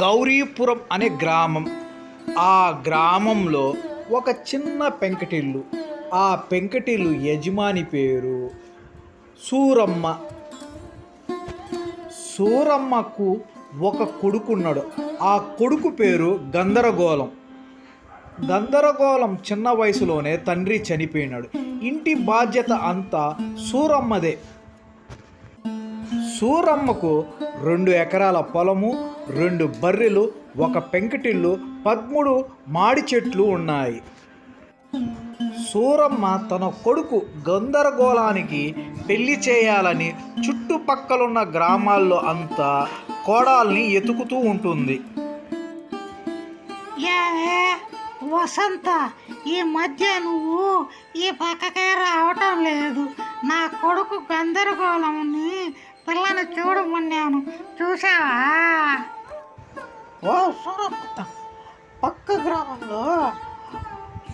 గౌరీపురం అనే గ్రామం. ఆ గ్రామంలో ఒక చిన్న పెంకటిల్లు. ఆ పెంకటిల్లు యజమాని పేరు సూరమ్మ. సూరమ్మకు ఒక కొడుకున్నాడు. ఆ కొడుకు పేరు గందరగోళం. గందరగోళం చిన్న వయసులోనే తండ్రి చనిపోయినాడు. ఇంటి బాధ్యత అంతా సూరమ్మదే. సూరమ్మకు రెండు ఎకరాల పొలము రెండు బర్రెలు ఒక పెంకుటిల్లు పదమూడు మాడి చెట్లు ఉన్నాయి. సూరమ్మ తన కొడుకు గందరగోళానికి పెళ్ళి చేయాలని చుట్టుపక్కలున్న గ్రామాల్లో అంతా కోడాల్ని ఎతుకుతూ ఉంటుంది. వసంత ఈ మధ్య నువ్వు ఈ పక్కకే రావటం లేదు. నా కొడుకు గందరగోళం పిల్లని చూడమన్నాను చూసావా? ఓ సూరమ్మ పక్క గ్రామంలో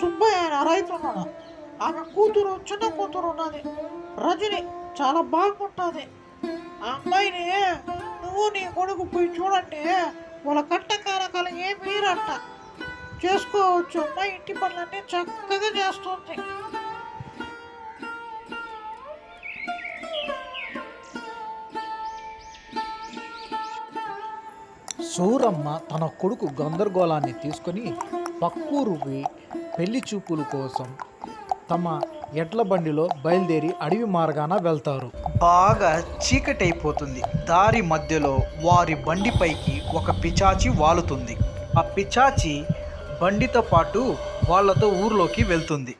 సుబ్బయ్య రైతు ఉన్నాడు. ఆమె కూతురు చిన్న కూతురు ఉన్నది. రజని చాలా బాగుంటుంది. ఆ అమ్మాయిని నువ్వు నీ కొడుకు పోయి చూడండి. వాళ్ళ కట్ట కారకాలు ఏమీరంట మీరంట చేసుకోవచ్చు. అమ్మాయి ఇంటి పనులన్నీ చక్కగా చేస్తుంది. సూరమ్మ తన కొడుకు గందరగోళాన్ని తీసుకొని పక్కూరుకి పెళ్ళి చూపుల కోసం తమ ఎడ్ల బండిలో బయలుదేరి అడవి మార్గాన వెళ్తారు. బాగా చీకటి అయిపోతుంది దారి మధ్యలో వారి బండిపైకి ఒక పిచాచి వాలుతుంది. ఆ పిచాచి బండితో పాటు వాళ్ళతో ఊర్లోకి వెళ్తుంది.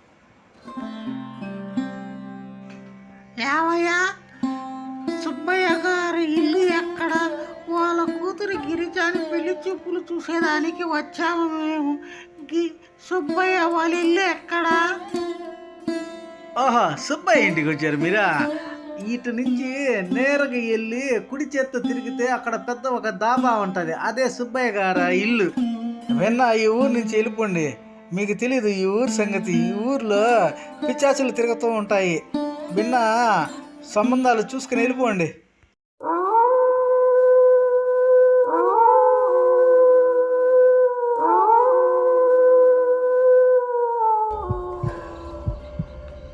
సుబ్బయ్య గిరిజాని పెళ్ళి చూపులు చూసేదానికి వచ్చాము మేము. గి సుబ్బయ్య వాళ్ళ ఇల్లు ఎక్కడా? ఓహో సుబ్బయ్య ఇంటికి వచ్చారు మీరా? ఇటు నుంచి నేరుగా వెళ్ళి కుడి చేత్తో తిరిగితే అక్కడ పెద్ద ఒక దాబా ఉంటుంది. అదే సుబ్బయ్య గారు ఇల్లు. విన్నా ఈ ఊరు నుంచి వెళ్ళిపోండి. మీకు తెలీదు ఈ ఊరు సంగతి. ఈ ఊర్లో పిచ్చాచులు తిరుగుతూ ఉంటాయి. విన్నా సంబంధాలు చూసుకుని వెళ్ళిపోండి.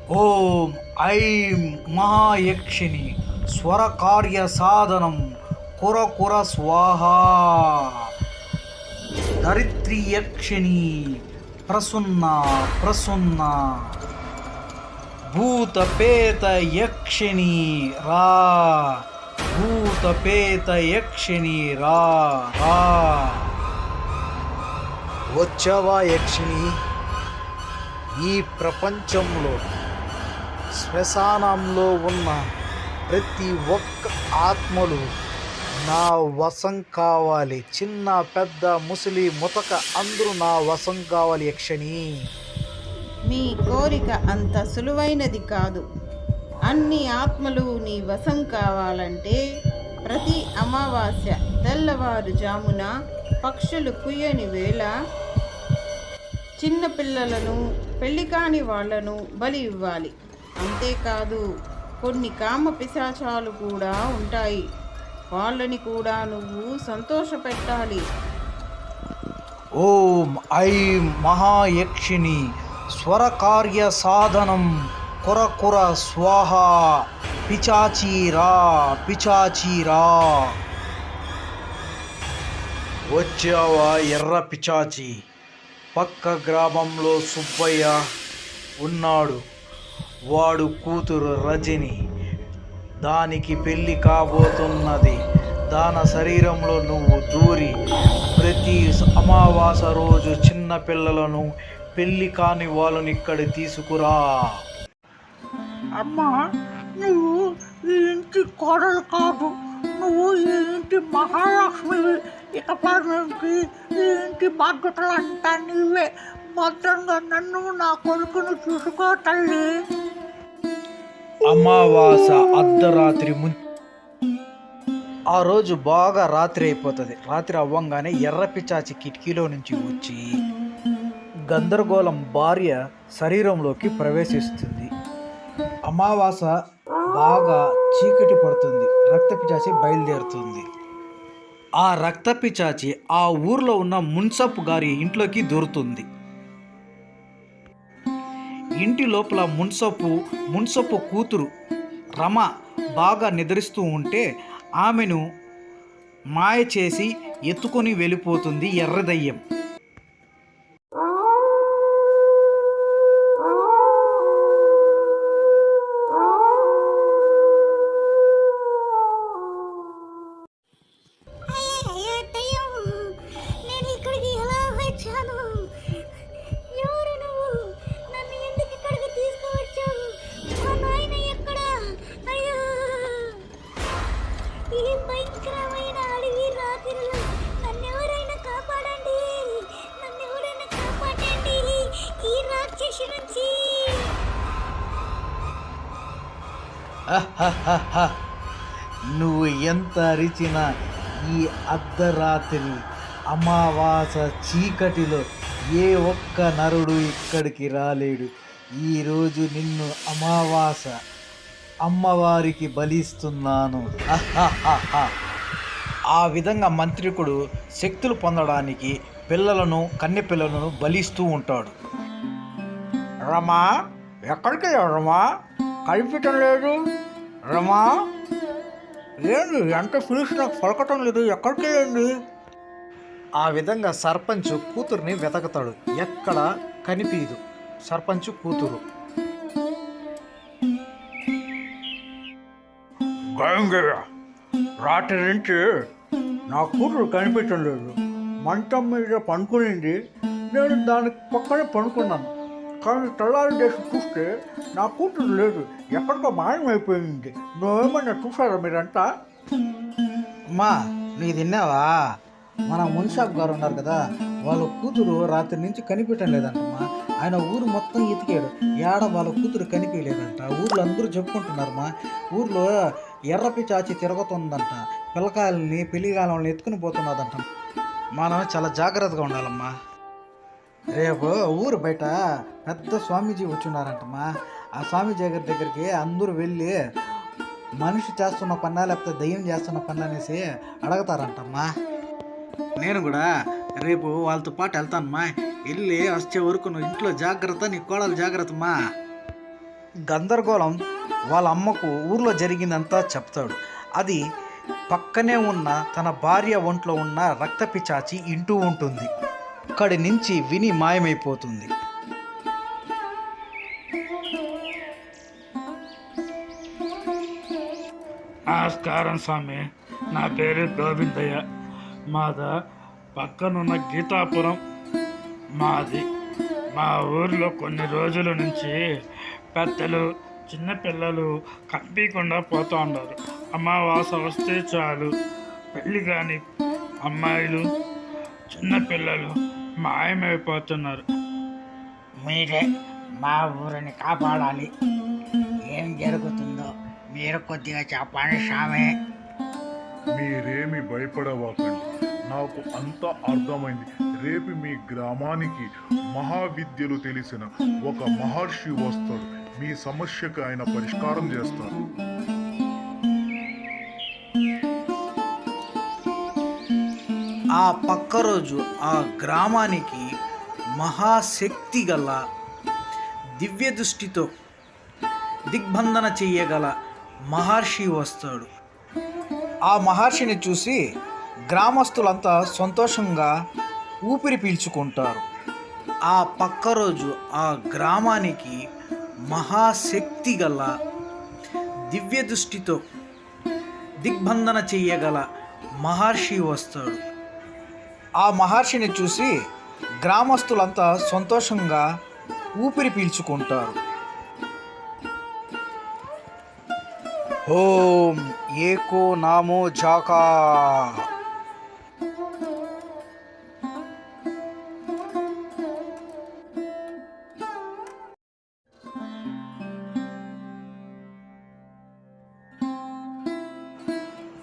ఓం ఐం మహాయక్షిణి స్వరకార్య సాధనం కుర కుర స్వాహ. ధరిత్రి యక్షిణి ప్రసున్న ప్రసున్న. భూతపేత యక్షిణి రా. భూతపేత యక్షిణి రా రా. వచ్చావా యక్షిణి? ఈ ప్రపంచంలో శ్మశానంలో ఉన్న ప్రతి ఒక్క ఆత్మలు నా వశం కావాలి. చిన్న పెద్ద ముసలి ముతక అందరూ నా వశం కావాలి యక్షణి. మీ కోరిక అంత సులువైనది కాదు. అన్ని ఆత్మలు నీ వశం కావాలంటే ప్రతి అమావాస్య తెల్లవారుజామున పక్షులు కుయ్యని వేళ చిన్నపిల్లలను పెళ్ళి కాని వాళ్ళను బలి ఇవ్వాలి. అంతేకాదు కొన్ని కామ పిశాచాలు కూడా ఉంటాయి. వాళ్ళని కూడా నువ్వు సంతోషపెట్టాలి. ఓం ఐం మహాయక్షిణి స్వరకార్య సాధనం కురకుర స్వాహ పిచాచీరా పిచాచీరా వచ్చావా ఎర్ర పిచాచి? పక్క గ్రామంలో సుబ్బయ్య ఉన్నాడు. వాడు కూతురు రజని. దానికి పెళ్ళి కాబోతున్నది. దాన శరీరంలో నువ్వు దూరి ప్రతి అమావాస రోజు చిన్న పిల్లలను పెళ్ళి కాని వాళ్ళని ఇక్కడ తీసుకురా. అమ్మా నువ్వు ఈ ఇంటి కోడలు కాదు. నువ్వు ఈ ఇంటి మహాలక్ష్మి. ఇకపై నుంచి ఈ ఇంటి బాధ్యతలంతా నీవే. భద్రంగా నన్ను నా కొడుకును చూసుకో తల్లి. అమావాస అర్ధరాత్రి ము ఆ రోజు బాగా రాత్రి అయిపోతుంది. రాత్రి అవ్వంగానే ఎర్రపిచాచి కిటికీలో నుంచి వచ్చి గందరగోళం భార్య శరీరంలోకి ప్రవేశిస్తుంది. అమావాస బాగా చీకటి పడుతుంది. రక్తపిచాచి బయలుదేరుతుంది. ఆ రక్తపిచాచి ఆ ఊర్లో ఉన్న మున్సప్ గారి ఇంట్లోకి దొరుతుంది. ఇంటి లోపల మున్సపు మున్సపు కూతురు రమ బాగా నిద్రిస్తూ ఉంటే ఆమెను మాయ చేసి ఎత్తుకొని వెళ్ళిపోతుంది ఎర్రదయ్యం. నువ్వు ఎంత అరిచినా ఈ అర్ధరాత్రి అమావాస చీకటిలో ఏ ఒక్క నరుడు ఇక్కడికి రాలేడు. ఈరోజు నిన్ను అమావాస అమ్మవారికి బలిస్తున్నాను. ఆ విధంగా మంత్రికుడు శక్తులు పొందడానికి పిల్లలను కన్నె పిల్లలను బలిస్తూ ఉంటాడు. రమా ఎక్కడికి రమా? కనిపించడం లేదు. రమా? ఏంది? ఎంత పిలిచి నాకు పలకటం లేదు. ఎక్కడికి వెళ్ళండి ఆ విధంగా సర్పంచ్ కూతుర్ని వెతకతాడు. ఎక్కడ కనిపించదు సర్పంచ్ కూతురు. రాత్రి నుంచి నా కూతురు కనిపించడం లేదు. మంచం మీద పనుకునింది నేను దాని పక్కనే పనుకున్నాను కానీ తెల్లారి చేసి చూస్తే నా కూతురు లేదు. ఎక్కడికో మాయమైపోయింది నువ్వేమన్నా చూసారా మీరంతా? అమ్మా నీ తిన్నావా? మన మున్షాప్ గారు ఉన్నారు కదా వాళ్ళ కూతురు రాత్రి నుంచి కనిపించడం లేదంటమ్మా. ఆయన ఊరు మొత్తం ఎతికాడు ఏడ వాళ్ళ కూతురు కనిపించలేదంట. ఊర్లో అందరూ చెప్పుకుంటున్నారమ్మా. ఊర్లో ఎర్రపి చాచి తిరుగుతుందంట. పిల్లకాయలని పెళ్ళిగాలని ఎత్తుకుని పోతున్నదంట. మనం చాలా జాగ్రత్తగా ఉండాలమ్మా. రేపు ఊరు బయట పెద్ద స్వామీజీ వచ్చున్నారంటమ్మా. ఆ స్వామీజీ గారి దగ్గరికి అందరూ వెళ్ళి మనిషి చేస్తున్న పన్నా లేకపోతే దయ్యం చేస్తున్న పని అనేసి అడగతారంటమ్మా. నేను కూడా రేపు వాళ్ళతో పాటు వెళ్తానమ్మా. వెళ్ళి వచ్చే వరకు నువ్వు ఇంట్లో జాగ్రత్త నీ కోడలు జాగ్రత్తమ్మా. గందరగోళం వాళ్ళ అమ్మకు ఊర్లో జరిగిందంతా చెప్తాడు. అది పక్కనే ఉన్న తన భార్య ఒంట్లో ఉన్న రక్త పిచాచి ఇంటూ ఉంటుంది. అక్కడి నుంచి విని మాయమైపోతుంది. నమస్కారం స్వామి. నా పేరు గోవిందయ్య. మాద పక్కనున్న గీతాపురం మాది. మా ఊర్లో కొన్ని రోజుల నుంచి పెద్దలు చిన్నపిల్లలు కనిపించకుండా పోతూ ఉన్నారు. అమావాస వస్తే చాలు. పెళ్ళి కానీ అమ్మాయిలు చిన్నపిల్లలు మాయమైపోతున్నారు మీరే మా ఊరిని కాపాడాలి. ఏం జరుగుతుందో మీరు కొద్దిగా చెప్పండి స్వామి. మీరేమి భయపడవాకండి. నాకు అంతా అర్థమైంది. రేపు మీ గ్రామానికి మహావిద్యలు తెలిసిన ఒక మహర్షి వస్తాడు. మీ సమస్యకు ఆయన పరిష్కారం చేస్తారు ఆ పక్క రోజు ఆ గ్రామానికి మహాశక్తి గల దివ్య దృష్టితో దిగ్బంధన చెయ్యగల మహర్షి వస్తాడు. ఆ మహర్షిని చూసి గ్రామస్తులంతా సంతోషంగా ఊపిరి పీల్చుకుంటారు. ఆ పక్క రోజు ఆ గ్రామానికి మహాశక్తి గల దివ్య దృష్టితో దిగ్బంధన చెయ్యగల మహర్షి వస్తాడు. ఆ మహర్షిని చూసి గ్రామస్తులంతా సంతోషంగా ఊపిరి పీల్చుకుంటారు. ఓం ఏకో నామో జాకా.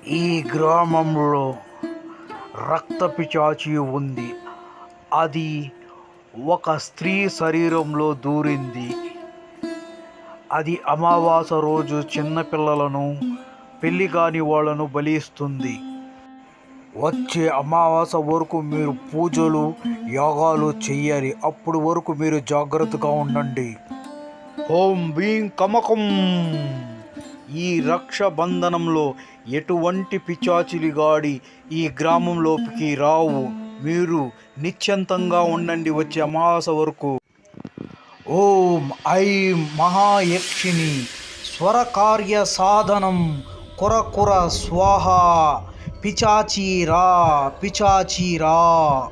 ఈ గ్రామంలో రక్త పిచాచి ఉంది. అది ఒక స్త్రీ శరీరంలో దూరింది. అది అమావాస రోజు చిన్నపిల్లలను పెళ్ళి కాని వాళ్ళను బలిస్తుంది. వచ్చే అమావాస వరకు మీరు పూజలు యోగాలు చెయ్యాలి. అప్పుడు వరకు మీరు జాగ్రత్తగా ఉండండి. ఓం భీం కమకం. ఈ రక్షబంధనంలో ఎటువంటి పిచాచిలిగాడి ఈ గ్రామంలోకి రావు. మీరు నిశ్చంతంగా ఉండండి వచ్చే అమావాస వరకు. ఓం ఐం మహాయక్షిణి. స్వరకార్య సాధనం. కురకుర స్వాహ. పిచాచీరా పిచాచీరా.